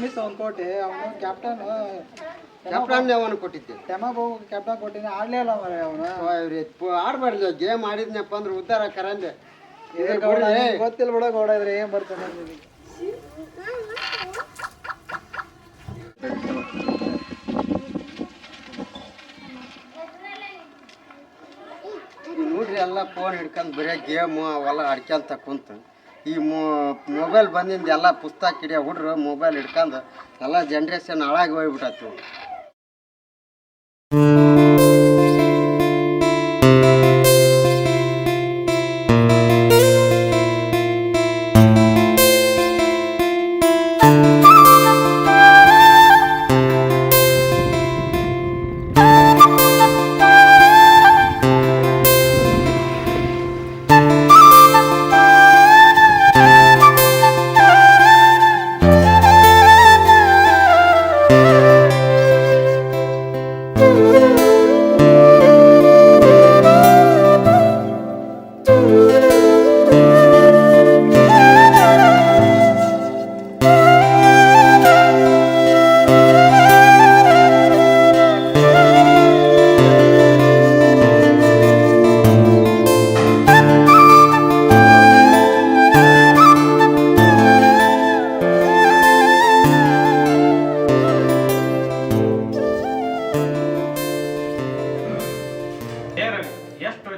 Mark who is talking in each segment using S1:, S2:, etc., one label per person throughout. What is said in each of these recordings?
S1: Miss ಅವ್ನು ಕೋಟೆ ಅವನು ಕ್ಯಾಪ್ಟನ್
S2: ಕ್ಯಾಪ್ಟನ್ ಅವನು ಕೊಟ್ಟಿದ್ದೆ.
S1: ಟೆಮಾಬು ಕ್ಯಾಪ್ಟನ್ ಕೊಟ್ಟಿದ್ದೆ ಆಡ್ಲೇ ಇಲ್ಲ ಮರೆ ಅವನು.
S2: ಆಡ್ಬಾರ್ದು ಗೇಮ್ ಆಡಿದ್ನಪ್ಪ ಅಂದ್ರೆ ಉದ್ದಾರ ಕರಂದೆ.
S1: ಗೊತ್ತಿಲ್ಲ ಬಿಡ ಗೌಡ ಇದ್ರೆ ಏನ್.
S2: ಈಗ ನೋಡ್ರಿ ಎಲ್ಲ ಫೋನ್ ಹಿಡ್ಕೊಂಡು ಬರೀ ಗೇಮು ಅವೆಲ್ಲ ಆಡ್ಕೊಂತ ಕುಂತು. ಈ ಮೊಬೈಲ್ ಬಂದಿಂದ ಎಲ್ಲ ಪುಸ್ತಕ ಹಿಡಿಯೋ ಹುಡ್ರು ಮೊಬೈಲ್ ಹಿಡ್ಕೊಂಡು ಎಲ್ಲ ಜನ್ರೇಷನ್ ಹಾಳಾಗಿ ಹೋಗ್ಬಿಟ್ಟತ್ತು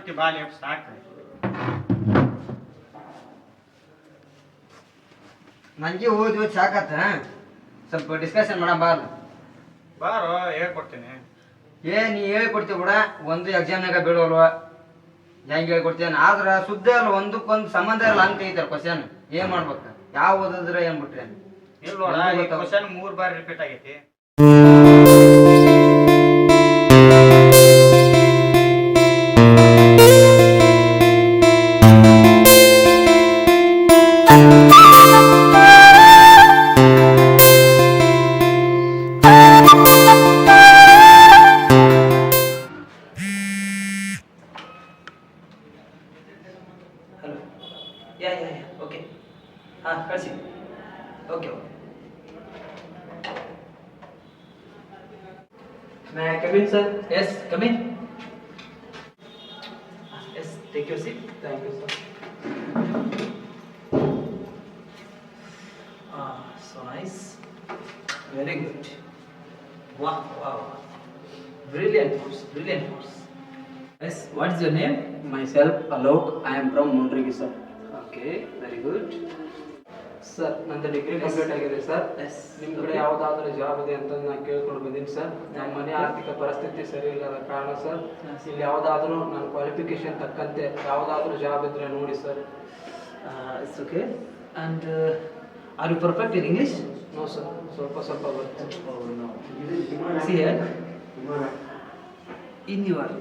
S3: ಹೊತ್ತಿ ಬಾಲಿ ಸಾಕು
S2: ನಂಗೆ ಓದಿ ಓದಿ ಸಾಕತ್ತ ಸ್ವಲ್ಪ ಡಿಸ್ಕಷನ್ ಮಾಡೋ ಬಾರ್ದು
S3: ಬಾರೋ ಹೇಳ್ಕೊಡ್ತೀನಿ.
S2: ಏ ನೀ ಹೇಳ್ಕೊಡ್ತೀವಿ ಬಿಡ ಒಂದು ಎಕ್ಸಾಮ್ನಾಗ ಬೀಳೋಲ್ವ? ಹೆಂಗೆ ಹೇಳ್ಕೊಡ್ತೇನೆ ಆದ್ರೆ ಸುದ್ದಿ ಅಲ್ಲ ಒಂದಕ್ಕೊಂದು ಸಂಬಂಧ ಇಲ್ಲ ಅಂತ ಐತಾರೆ ಕ್ವಶನ್ ಏನ್ ಮಾಡ್ಬೇಕು? ಯಾವ ಓದಿದ್ರೆ ಏನ್ ಬಿಟ್ರಿ?
S3: ಇಲ್ಲ ಕ್ವಶನ್ ಮೂರ್ ಬಾರಿ ರಿಪೀಟ್ ಆಗೈತಿ.
S4: May I come in, sir? Yes, come in. Yes, take your seat. Thank you, sir. Ah, so nice. Very good. Wow, wow. Brilliant horse, brilliant horse. Yes, what's your name?
S5: Myself, Alok. I am from Montregi, sir.
S4: Okay, very good.
S5: Sir ನಂದು degree complete ಆಗಿದೆ sir.
S4: Yes
S5: ನಿಮ್ಮ ಕಡೆ ಯಾವುದಾದ್ರೂ job ಇದೆ ಅಂತ ನಾನು ಕೇಳ್ಕೊಂಡು ಬಂದೀನಿ ಸರ್. ನಮ್ಮ ಮನೆ ಆರ್ಥಿಕ ಪರಿಸ್ಥಿತಿ ಸರಿ ಇಲ್ಲದ ಕಾರಣ ಸರ್. ಇಲ್ಲಿ ಯಾವುದಾದ್ರೂ ನನ್ನ ಕ್ವಾಲಿಫಿಕೇಶನ್ ತಕ್ಕಂತೆ ಯಾವುದಾದ್ರೂ ಜಾಬ್ ಇದ್ರೆ ನೋಡಿ sir.
S4: It's okay and are you perfect in English
S5: no sir ಸ್ವಲ್ಪ ಸ್ವಲ್ಪ ಬರುತ್ತೆ
S4: see in your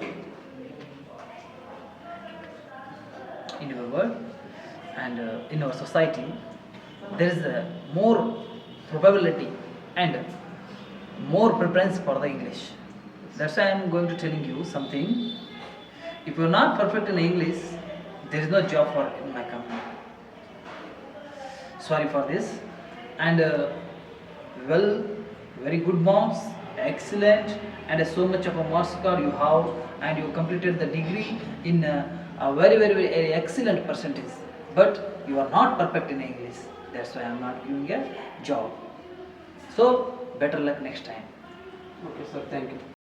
S4: in your world and uh, in our society there is a more probability and more preference for the english. That's why i'm going to telling you something. If you're not perfect in english there is no job for in my company. Sorry for this. And uh, well very good marks excellent and uh, so much of a marks card you have and you completed the degree in uh, a very very very very excellent percentage. But you are not perfect in english that's why i'm not giving a job so better luck next time
S5: okay
S2: sir thank you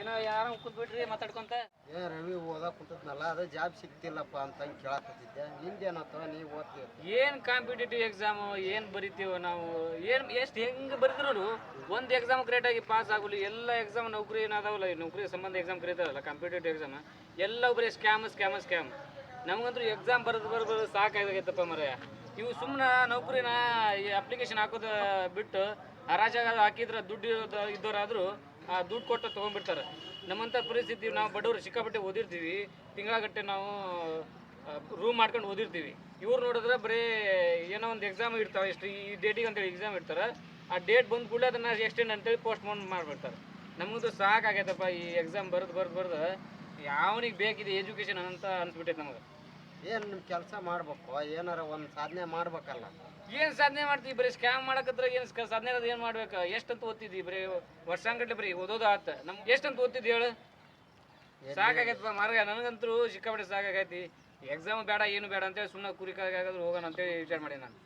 S4: ಏನೋ ಯಾರು ಕೂತ್ಬಿಟ್ರಿ ಮಾತಾಡ್ಕೊಂತ?
S2: ಏ ರವಿ ಓದಕ್ ಕುಂತದ್ನಲ್ಲ ಅದ job ಸಿಗ್ತಿಲ್ಲಪ್ಪ ಅಂತ ಹಂಗೆ ಕೇಳಕತ್ತಿದ್ದೆ ನಿಂದೇನತ್ತ ನೀವು ಓದ್ತೀವಿ
S6: ಏನ್ ಕಾಂಪಿಟೇಟಿವ್ ಎಕ್ಸಾಮ್ ಏನ್ ಬರಿತೀವೋ ನಾವು? ಏನ್ ಎಷ್ಟು ಹೆಂಗ್ ಬರೆದ್ರು ಒಂದ್ ಎಕ್ಸಾಮ್ ಕರೆಕ್ಟ್ ಆಗಿ ಪಾಸ್ ಆಗುಲಿ. ಎಲ್ಲ ಎಕ್ಸಾಮ್ ನೌಕರಿ ಏನಾದವಲ್ಲ ನೌಕರಿ ಸಂಬಂಧ ಎಕ್ಸಾಮ್ ಕರೀತಾರಲ್ಲ ಕಾಂಪಿಟೇಟಿವ್ ಎಕ್ಸಾಮ್ ಎಲ್ಲ ಬರೀ ಸ್ಕ್ಯಾಮ್ ಸ್ಕ್ಯಾಮ್ ಸ್ಕ್ಯಾಮ್ ನಮಗಂತೂ ಎಕ್ಸಾಮ್ ಬರ್ದು ಬರ್ದು ಸಾಕಾಗೈತಪ್ಪ ಮರ ಇವು ಸುಮ್ಮನೆ ನೌಕರಿನ ಅಪ್ಲಿಕೇಶನ್ ಹಾಕೋದು ಬಿಟ್ಟು ಹರಾಜಾಗ ಹಾಕಿದ್ರೆ ದುಡ್ಡು ಇದ್ದವರಾದ್ರೂ ಆ ದುಡ್ಡು ಕೊಟ್ಟು ತೊಗೊಂಡ್ಬಿಡ್ತಾರೆ. ನಮ್ಮಂಥ ಪರಿಸ್ಥಿತಿ ನಾವು ಬಡವರು ಸಿಕ್ಕಾಪಟ್ಟೆ ಓದಿರ್ತೀವಿ. ತಿಂಗಳಗಟ್ಟೆ ನಾವು ರೂಮ್ ಮಾಡ್ಕೊಂಡು ಓದಿರ್ತೀವಿ. ಇವ್ರು ನೋಡಿದ್ರೆ ಬರೀ ಏನೋ ಒಂದು ಎಕ್ಸಾಮ್ ಇರ್ತಾವೆ ಎಷ್ಟು, ಈ ಡೇಟಿಗೆ ಅಂತೇಳಿ ಎಕ್ಸಾಮ್ ಇರ್ತಾರೆ ಆ ಡೇಟ್ ಬಂದ ಕೂಡಲೇ ಅದನ್ನು ಎಕ್ಸ್ಟೆಂಡ್ ಅಂತೇಳಿ ಪೋಸ್ಟ್ಪೋನ್ ಮಾಡಿಬಿಡ್ತಾರೆ. ನಮಗಂತೂ ಸಾಕಾಗೈತಪ್ಪ ಈ ಎಕ್ಸಾಮ್ ಬರೆದು ಬರೆದು ಬರೆದು. ಯಾವನಿಗೆ ಬೇಕಿದೆ ಎಜುಕೇಷನ್ ಅಂತ ಅನ್ಸ್ಬಿಟ್ಟೈತೆ ನಮಗೆ.
S2: ಏನು ನಿಮ್ಮ ಕೆಲಸ ಮಾಡ್ಬೇಕು? ಏನಾರ ಒಂದ್ ಸಾಧನೆ ಮಾಡ್ಬೇಕಲ್ಲ.
S6: ಏನು ಸಾಧನೆ ಮಾಡ್ತೀವಿ ಬರೀ ಸ್ಕ್ಯಾಮ್ ಮಾಡಕತ್ರ ಏನು ಸಾಧನೆ ಅದು ಏನು ಮಾಡ್ಬೇಕು? ಎಷ್ಟಂತ ಓದ್ತಿದ್ವಿ ಬರೀ ವರ್ಷಾಂಗಟ್ಲೆ ಬರೀ ಓದೋದು ಆತ. ನಮ್ಗೆ ಎಷ್ಟಂತ ಓದ್ತಿದ್ವಿ ಹೇಳು? ಸಾಕಾಗೈತಿ ಮಾರ್ಗ. ನನಗಂತೂ ಸಿಕ್ಕಾಪಟ್ಟೆ ಸಾಕಾಗೈತಿ. ಎಕ್ಸಾಮ್ ಬೇಡ ಏನು ಬೇಡ ಅಂತೇಳಿ ಸುಮ್ಮನೆ ಕುರಿ ಕಾಗಾದ್ರು ಹೋಗೋಣ ಅಂತೇಳಿ ವಿಚಾರ ಮಾಡಿ ನಾನು.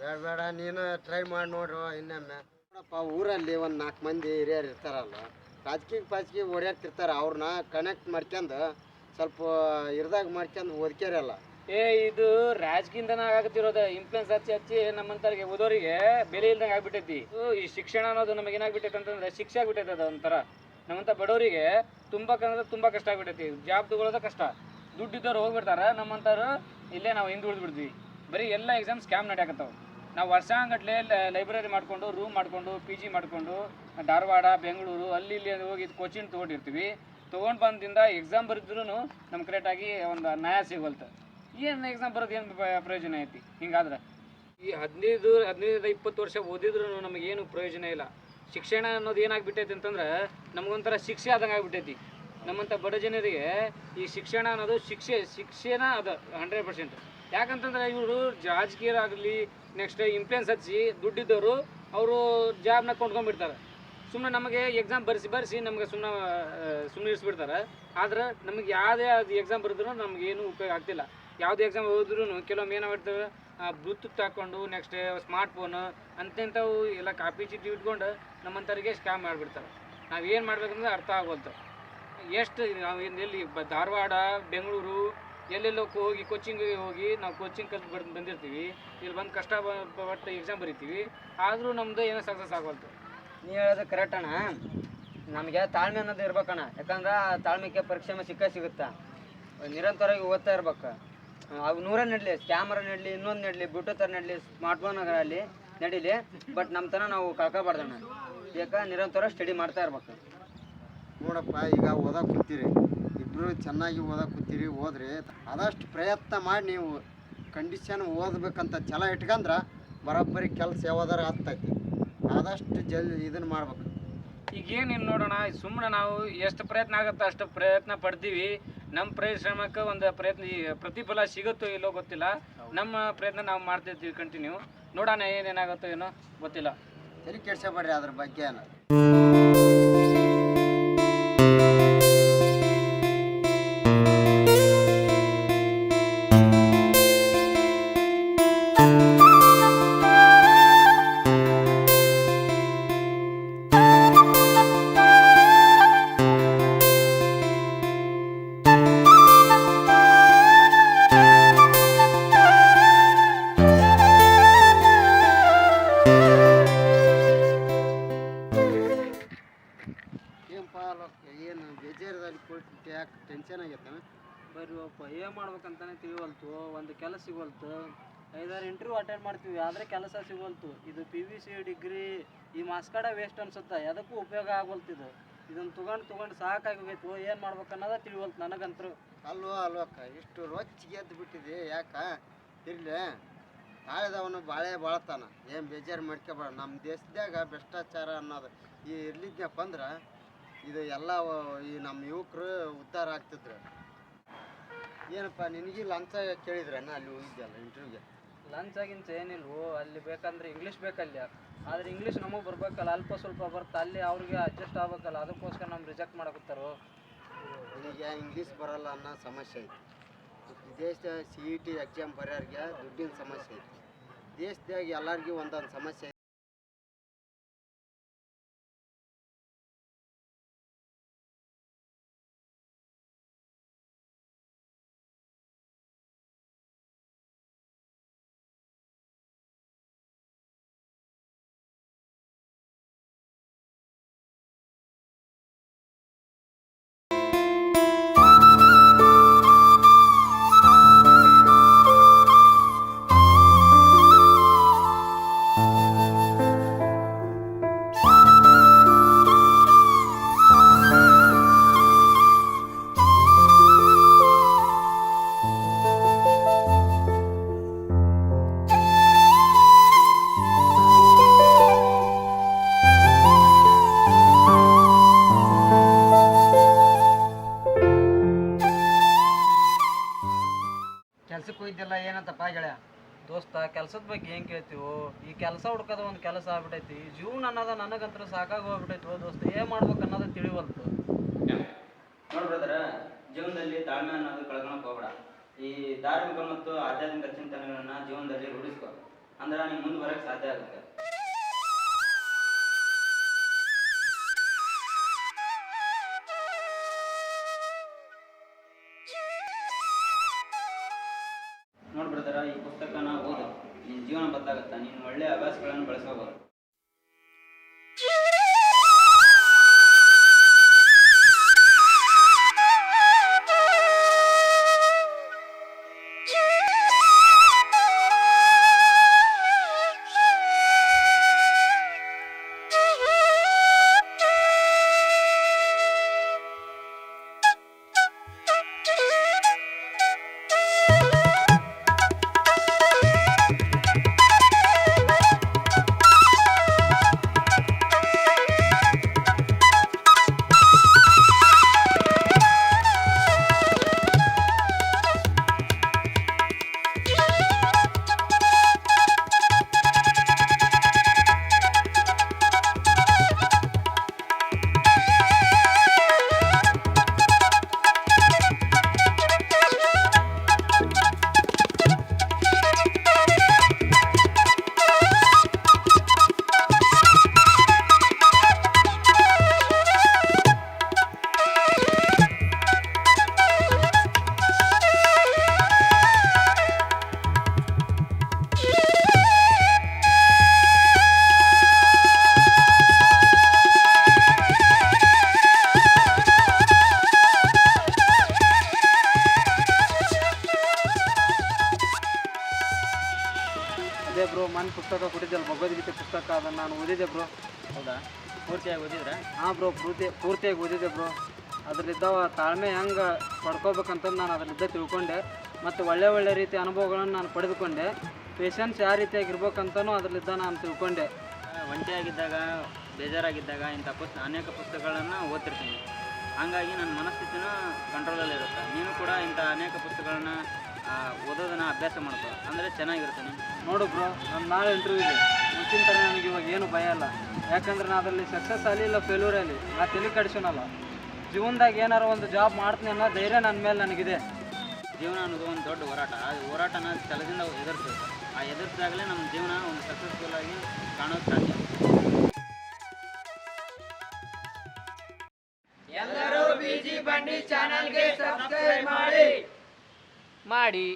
S2: ಬೇಡ ಬೇಡ ನೀನು ಟ್ರೈ ಮಾಡಿ ನೋಡ್ರು ಇನ್ನೊಮ್ಮೆ. ನೋಡಪ್ಪ ಊರಲ್ಲಿ ಒಂದು ನಾಲ್ಕು ಮಂದಿ ಹಿರಿಯರು ಇರ್ತಾರಲ್ಲ ರಾಜಕೀಯ ಪಾಜಕೀಯ ಓಡಾಡ್ತಿರ್ತಾರೆ ಅವ್ರನ್ನ ಕನೆಕ್ಟ್ ಮಾಡ್ಕೊಂಡು ಸ್ವಲ್ಪ ಇರ್ದಾಗ ಮಾಡ್ಕೊಂಡು ಓದ್ಕ್ಯಾರಲ್ಲ
S6: ಏ, ಇದು ರಾಜಕೀಯದಿಂದನ ಆಗತ್ತಿರೋದು ಇನ್ಫ್ಲುಯೆನ್ಸ್ ಹಚ್ಚಿ ಹಚ್ಚಿ ನಮ್ಮಂತರಿಗೆ ಓದೋರಿಗೆ ಬೆಲೆ ಇಲ್ದಂಗೆ ಆಗ್ಬಿಟ್ಟೈತಿ. ಈ ಶಿಕ್ಷಣ ಅನ್ನೋದು ನಮಗೆ ಏನಾಗ್ಬಿಟ್ಟೈತೆ ಅಂತಂದ್ರೆ, ಶಿಕ್ಷೆ ಆಗ್ಬಿಟ್ಟೈತೆ ಅದು ಒಂಥರ. ನಮ್ಮಂತ ಬಡವರಿಗೆ ತುಂಬಾ ಕಂದ್ರೆ ತುಂಬಾ ಕಷ್ಟ ಆಗ್ಬಿಟ್ಟೈತಿ. ಜಾಬ್ ತಗೊಳ್ಳೋದ ಕಷ್ಟ. ದುಡ್ಡಿದ್ದವ್ರು ಹೋಗ್ಬಿಡ್ತಾರ ನಮ್ಮಂಥವ್ರು ಇಲ್ಲೇ ನಾವು ಹಿಂದುಳಿದು ಬಿಡ್ತೀವಿ ಬರೀ ಎಲ್ಲ ಎಕ್ಸಾಮ್ ಸ್ಕ್ಯಾಮ್ ನಡೆಯಾಕತ್ತಾವೆ ನಾವು ವರ್ಷಾಂಗಟ್ಲೆ ಲೈಬ್ರರಿ ಮಾಡ್ಕೊಂಡು ರೂಮ್ ಮಾಡ್ಕೊಂಡು ಪಿ ಜಿ ಮಾಡ್ಕೊಂಡು, ಧಾರವಾಡ, ಬೆಂಗಳೂರು, ಅಲ್ಲಿ, ಇಲ್ಲಿ ಹೋಗಿ ಕೋಚಿಂಗ್ ತೊಗೊಂಡಿರ್ತೀವಿ. ತೊಗೊಂಡು ಬಂದಿಂದ ಎಕ್ಸಾಮ್ ಬರೆದ್ರೂ ನಮ್ಗೆ ಕರೆಕ್ಟಾಗಿ ಒಂದು ನ್ಯಾಯ ಸಿಗೋಲ್ತು ಏನು ಎಕ್ಸಾಮ್ ಬರೋದು ಏನು ಪ್ರಯೋಜನ ಐತಿ? ಹಿಂಗಾದ್ರೆ. ಈ ಹದಿನೈದು ಹದಿನೈದು ಇಪ್ಪತ್ತು ವರ್ಷ ಓದಿದ್ರೂ ನಮಗೇನು ಪ್ರಯೋಜನ ಇಲ್ಲ. ಶಿಕ್ಷಣ ಅನ್ನೋದು ಏನಾಗ್ಬಿಟ್ಟೈತಿ ಅಂತಂದ್ರೆ ನಮಗೊಂಥರ ಶಿಕ್ಷೆ ಆದಂಗೆ ಆಗ್ಬಿಟ್ಟೈತಿ. ನಮ್ಮಂಥ ಬಡ ಜನರಿಗೆ ಈ ಶಿಕ್ಷಣ ಅನ್ನೋದು ಶಿಕ್ಷೆ, ಶಿಕ್ಷೆನ ಅದು ಹಂಡ್ರೆಡ್ ಪರ್ಸೆಂಟ್ ಯಾಕಂತಂದ್ರೆ ಇವರು ರಾಜಕೀಯರಾಗಲಿ ನೆಕ್ಸ್ಟ್ ಇನ್ಫ್ಲುಯೆನ್ಸ್ ಹಚ್ಚಿ ದುಡ್ಡಿದ್ದವರು, ಅವರು ಜಾಬ್ನ ಕೊಂಡ್ಕೊಂಡ್ಬಿಡ್ತಾರೆ. ಸುಮ್ಮನೆ ನಮಗೆ ಎಕ್ಸಾಮ್ ಬರೆಸಿ ಬರೆಸಿ ನಮಗೆ ಸುಮ್ಮನೆ ಸುಮ್ಮನೆ ಇರಿಸ್ಬಿಡ್ತಾರೆ. ಆದ್ರೆ ನಮಗೆ ಯಾವುದೇ ಅದು ಎಕ್ಸಾಮ್ ಬರೆದ್ರು ನಮ್ಗೆ ಏನು ಉಪಯೋಗ ಆಗ್ತಿಲ್ಲ. ಯಾವುದೇ ಎಕ್ಸಾಮ್ ಓದಿದ್ರು ಕೆಲವೊಮ್ಮೆ ಆ ಬ್ಲೂಟೂತ್ ಹಾಕ್ಕೊಂಡು ನೆಕ್ಸ್ಟ್ ಸ್ಮಾರ್ಟ್ ಫೋನು ಅಂತೆಂಥವು ಎಲ್ಲ ಕಾಪಿ ಚೀಟಿ ಇಟ್ಕೊಂಡು ನಮ್ಮಂಥವ್ರಿಗೆ ಸ್ಕ್ಯಾಮ್ ಮಾಡಿಬಿಡ್ತಾರೆ. ನಾವು ಏನು ಮಾಡ್ಬೇಕಂದ್ರೆ ಅರ್ಥ ಆಗೋಲ್ತು. ಎಷ್ಟು ನಾವು ಎಲ್ಲಿ ಧಾರವಾಡ, ಬೆಂಗಳೂರು, ಎಲ್ಲೆಲ್ಲೋ ಹೋಗಿ ಕೋಚಿಂಗಿಗೆ ಹೋಗಿ ನಾವು ಕೋಚಿಂಗ್ ಕಲ್ತು ಬಂದು ಬಂದಿರ್ತೀವಿ. ಇಲ್ಲಿ ಬಂದು ಕಷ್ಟ ಪಟ್ಟು ಎಕ್ಸಾಮ್ ಬರಿತೀವಿ. ಆದರೂ ನಮ್ಮದು ಏನೋ ಸಕ್ಸಸ್ ಆಗೋಲ್ತು.
S7: ನೀ ಹೇಳೋದು ಕರೆಕ್ಟ್ ಅಣ್ಣ. ನಮಗೆ ತಾಳ್ಮೆ ಅನ್ನೋದು ಇರ್ಬೇಕಣ್ಣ. ಯಾಕಂದ್ರೆ ಆ ತಾಳ್ಮೆಗೆ ಪರೀಕ್ಷೆ ಮೇಲೆ ಸಿಕ್ಕ ಸಿಗುತ್ತಾ? ನಿರಂತರವಾಗಿ ಓದ್ತಾ ಇರ್ಬೇಕು. ಅವು ನೂರ ನಡಲಿ, ಕ್ಯಾಮ್ರ ನಡಲಿ, ಇನ್ನೊಂದು ನಡಲಿ, ಬ್ಲೂಟೂತ್ ನಡಲಿ ಸ್ಮಾರ್ಟ್ ಫೋನ್ ಆಗಲಿ ನಡೀಲಿ. ಬಟ್ ನಮ್ಮ ತನ ನಾವು ಕಳ್ಕೊಬಾರ್ದಣ್ಣ. ಯಾಕ? ನಿರಂತರ ಸ್ಟಡಿ ಮಾಡ್ತಾ ಇರ್ಬೇಕು.
S2: ನೋಡಪ್ಪ, ಈಗ ಓದಕ್ಕೆ ಕೂತೀರಿ. ಇಬ್ಬರು ಚೆನ್ನಾಗಿ ಓದಕ್ಕೆ ಕೂತೀರಿ. ಓದ್ರಿ ಆದಷ್ಟು ಪ್ರಯತ್ನ ಮಾಡಿ ನೀವು ಕಂಡೀಷನ್ ಓದಬೇಕಂತ ಛಲ ಇಟ್ಕಂದ್ರೆ ಬರೋಬ್ಬರಿ ಕೆಲಸ ಯಾವ್ದಾರು ಆಗ್ತೈತಿ. ಆದಷ್ಟು ಜಲ್ ಇದನ್ನು ಮಾಡ್ಬೇಕು.
S6: ಈಗ ಏನೇನು ನೋಡೋಣ ಸುಮ್ಮನೆ ನಾವು ಎಷ್ಟು ಪ್ರಯತ್ನ ಆಗುತ್ತೋ ಅಷ್ಟು ಪ್ರಯತ್ನ ಪಡ್ತೀವಿ. ನಮ್ಮ ಪರಿಶ್ರಮಕ್ಕೆ ಒಂದು ಪ್ರಯತ್ನ ಪ್ರತಿಫಲ ಸಿಗುತ್ತೋ ಇಲ್ಲೋ ಗೊತ್ತಿಲ್ಲ. ನಮ್ಮ ಪ್ರಯತ್ನ ನಾವು ಮಾಡ್ತಿರ್ತೀವಿ ಕಂಟಿನ್ಯೂ ನೋಡೋಣ ಏನೇನಾಗುತ್ತೋ ಏನೋ ಗೊತ್ತಿಲ್ಲ.
S2: ಸರಿ ಕೆಡ್ಸಬೇಡ್ರಿ ಅದ್ರ ಬಗ್ಗೆ
S7: ಐದಾರು ಇಂಟರ್ವ್ಯೂ ಅಟೆಂಡ್ ಮಾಡ್ತೀವಿ, ಆದರೆ ಕೆಲಸ ಸಿಗೋಲ್ತು. ಇದು ಪಿ ವಿ ಸಿ ಡಿಗ್ರಿ ಈ ಮಾಸ್ಕಡ ವೇಸ್ಟ್ ಅನ್ಸುತ್ತೆ, ಎದಕ್ಕೂ ಉಪಯೋಗ ಆಗೋಲ್ತು ಇದು. ಇದನ್ನು ತೊಗೊಂಡು ತೊಗೊಂಡು ಸಾಕಾಗಿ ಹೋಗೈತು ಏನು ಮಾಡ್ಬೇಕು ಅನ್ನೋದ ತಿಳಿವಲ್ತು ನನಗಂತರು.
S2: ಅಲ್ವೋ, ಅಲ್ವಕ್ಕ? ಇಷ್ಟು ರೊಚ್ಚಿಗೆ ಎದ್ದು ಬಿಟ್ಟಿದೆ, ಯಾಕ? ಇರ್ಲಿ. ನಾಳೆದವನು ಬಾಳೆ ಬಾಳ್ತಾನ. ಏನು ಬೇಜಾರು ಮಾಡ್ಕೋಬೇಡ ನಮ್ಮ ದೇಶದಾಗ ಭ್ರಷ್ಟಾಚಾರ ಅನ್ನೋದು ಈ ಇರ್ಲಿದ್ನಪ್ಪ ಅಂದ್ರೆ, ಇದು ಎಲ್ಲ ಈ ನಮ್ಮ ಯುವಕರು ಉದ್ಧಾರ ಆಗ್ತಿದ್ರು. ಏನಪ್ಪ, ನಿನಗೆ ಲಂಚ ಕೇಳಿದ್ರಣ್ಣ ಅಲ್ಲಿ ಹೋಗಿದ್ದಲ್ಲ ಇಂಟರ್ವ್ಯೂಗೆ
S7: ಲಂಚ್ ಏನಿಲ್ಲ ಏನಿಲ್ವೋ, ಅಲ್ಲಿ ಬೇಕಂದ್ರೆ ಇಂಗ್ಲೀಷ್ ಬೇಕಲ್ಲಿ. ಆದ್ರೆ ಇಂಗ್ಲೀಷ್ ನಮಗೆ ಬರ್ಬೇಕಲ್ಲ, ಅಲ್ಪ ಸ್ವಲ್ಪ ಬರುತ್ತೆ ಅಲ್ಲಿ ಅವ್ರಿಗೆ ಅಡ್ಜಸ್ಟ್ ಆಗ್ಬೇಕಲ್ಲ, ಅದಕ್ಕೋಸ್ಕರ ನಮ್ಮ ರಿಜೆಕ್ಟ್ ಮಾಡಕತ್ತಾರೋ
S2: ಈಗ ಇಂಗ್ಲೀಷ್ ಬರಲ್ಲ ಅನ್ನೋ ಸಮಸ್ಯೆ ಐತಿ. ದೇಶದ ಸಿ ಇ ಟಿ ಎಕ್ಸಾಮ್ ಬರೋರಿಗೆ ದುಡ್ಡಿನ ಸಮಸ್ಯೆ ಐತಿ. ದೇಶದಾಗ ಎಲ್ಲರಿಗೂ ಒಂದೊಂದು ಸಮಸ್ಯೆ
S7: ಹೋಯ್ತಿಲ್ಲ ಏನಂತಪ್ಪ ಗೆಳೆಯ
S5: ದೋಸ್ತ, ಕೆಲಸದ ಬಗ್ಗೆ ಏನು ಕೇಳ್ತೀವೋ? ಈ ಕೆಲಸ ಹುಡ್ಕೋದು ಒಂದು ಕೆಲಸ ಆಗ್ಬಿಟ್ಟೈತಿ ಜೀವನ ಅನ್ನೋದ ನನಗಂತೂ ಸಾಕಾಗಿ ಹೋಗ್ಬಿಟ್ಟೈತಿ ದೋಸ್ತ? ಏನು ಮಾಡ್ಬೇಕು ಅನ್ನೋದು ತಿಳಿವಲ್ತು.
S8: ನೋಡಿ ಜೀವನದಲ್ಲಿ ತಾಳ್ಮೆ ಅನ್ನೋದು ಕಳ್ಕೊಳಕ್ ಹೋಗ್ಬೇಡ. ಈ ಧಾರ್ಮಿಕ ಮತ್ತು ಆಧ್ಯಾತ್ಮಿಕ ಚಿಂತನೆಗಳನ್ನ ಜೀವನದಲ್ಲಿ ರೂಢಿಸ್ಕೊ. ಅಂದ್ರೆ ನೀನು ಮುಂದೆ ಸಾಧ್ಯ ಆಗುತ್ತೆ. ಈ ಪುಸ್ತಕನ ಓದು. ನಿನ್ ಜೀವನ ಬದಲಾಗತ್ತ? ನೀನು ಒಳ್ಳೆ ಅಭ್ಯಾಸಗಳನ್ನು ಬೆಳೆಸ್ಕೋಬಹುದು
S5: ಅದೇ ಬ್ರೋ ಮನ್ ಪುಸ್ತಕ ಕೊಟ್ಟಿದ್ದಲ್ಲ ಭಗವದ್ಗೀತೆ ಪುಸ್ತಕ ಅದನ್ನು ನಾನು ಓದಿದೆ ಬ್ರೋ.
S8: ಹೌದಾ? ಪೂರ್ತಿಯಾಗಿ ಓದಿದ್ರೆ?
S5: ಹಾಂ ಬ್ರೋ ಪೂರ್ತಿ ಪೂರ್ತಿಯಾಗಿ ಓದಿದೆ ಬ್ರೋ. ಅದರಲ್ಲಿದ್ದಾವ ತಾಳ್ಮೆ ಹೆಂಗೆ ಪಡ್ಕೋಬೇಕಂತಂದು ನಾನು ಅದರಲ್ಲಿದ್ದ ತಿಳ್ಕೊಂಡೆ. ಮತ್ತು ಒಳ್ಳೆ ಒಳ್ಳೆ ರೀತಿ ಅನುಭವಗಳನ್ನು ನಾನು ಪಡೆದುಕೊಂಡೆ. ಪೇಷನ್ಸ್ ಯಾವ ರೀತಿಯಾಗಿ ಇರ್ಬೇಕಂತನೂ ಅದರಲ್ಲಿದ್ದ ನಾನು ತಿಳ್ಕೊಂಡೆ.
S8: ಒಂಟಿಯಾಗಿದ್ದಾಗ ಬೇಜಾರಾಗಿದ್ದಾಗ ಇಂಥ ಪುಸ್ತ ಅನೇಕ ಪುಸ್ತಕಗಳನ್ನು ಓದ್ತಿರ್ತೀನಿ. ಹಾಗಾಗಿ ನನ್ನ ಮನಸ್ಥಿತಿನ ಕಂಟ್ರೋಲಲ್ಲಿರುತ್ತೆ ನೀನು ಕೂಡ ಇಂಥ ಅನೇಕ ಪುಸ್ತಕಗಳನ್ನ ಓದೋದನ್ನ ಅಭ್ಯಾಸ ಮಾಡ್ತಾರೆ. ಅಂದರೆ ಚೆನ್ನಾಗಿರ್ತೀನಿ
S5: ನೋಡು ಬ್ರೋ ನಾನು ನಾಳೆ ಇಂಟರ್ವ್ಯೂ ಇದೆ ಮುಂಚಿನ ನನಗೆ ಇವಾಗ ಏನು ಭಯ ಇಲ್ಲ. ಯಾಕಂದ್ರೆ ನಾನು ಅದರಲ್ಲಿ ಸಕ್ಸಸ್ ಆಗಲಿ ಇಲ್ಲ ಫೇಲ್ಯೂರ್ ಆಗಲಿ ನಾ ತಲೆ ಕಡಿಸೋನಲ್ಲ. ಜೀವನದಾಗ ಏನಾರು ಒಂದು ಜಾಬ್ ಮಾಡ್ತೀನಿ ಅನ್ನೋ ಧೈರ್ಯ ನನ್ನ ಮೇಲೆ ನನಗಿದೆ.
S8: ಜೀವನ ಅನ್ನೋದು ಒಂದು ದೊಡ್ಡ ಹೋರಾಟ. ಆ ಹೋರಾಟನ ಸ್ಥಳದಿಂದ ಎದುರಿಸ್ಬೇಕು. ಆ ಎದುರಿಸಿದಾಗಲೇ ನಮ್ಮ ಜೀವನ ಒಂದು ಸಕ್ಸಸ್ಫುಲ್ ಆಗಿ ಕಾಣೋದು ಸಾಧ್ಯ.
S6: ಮಾಡಿ.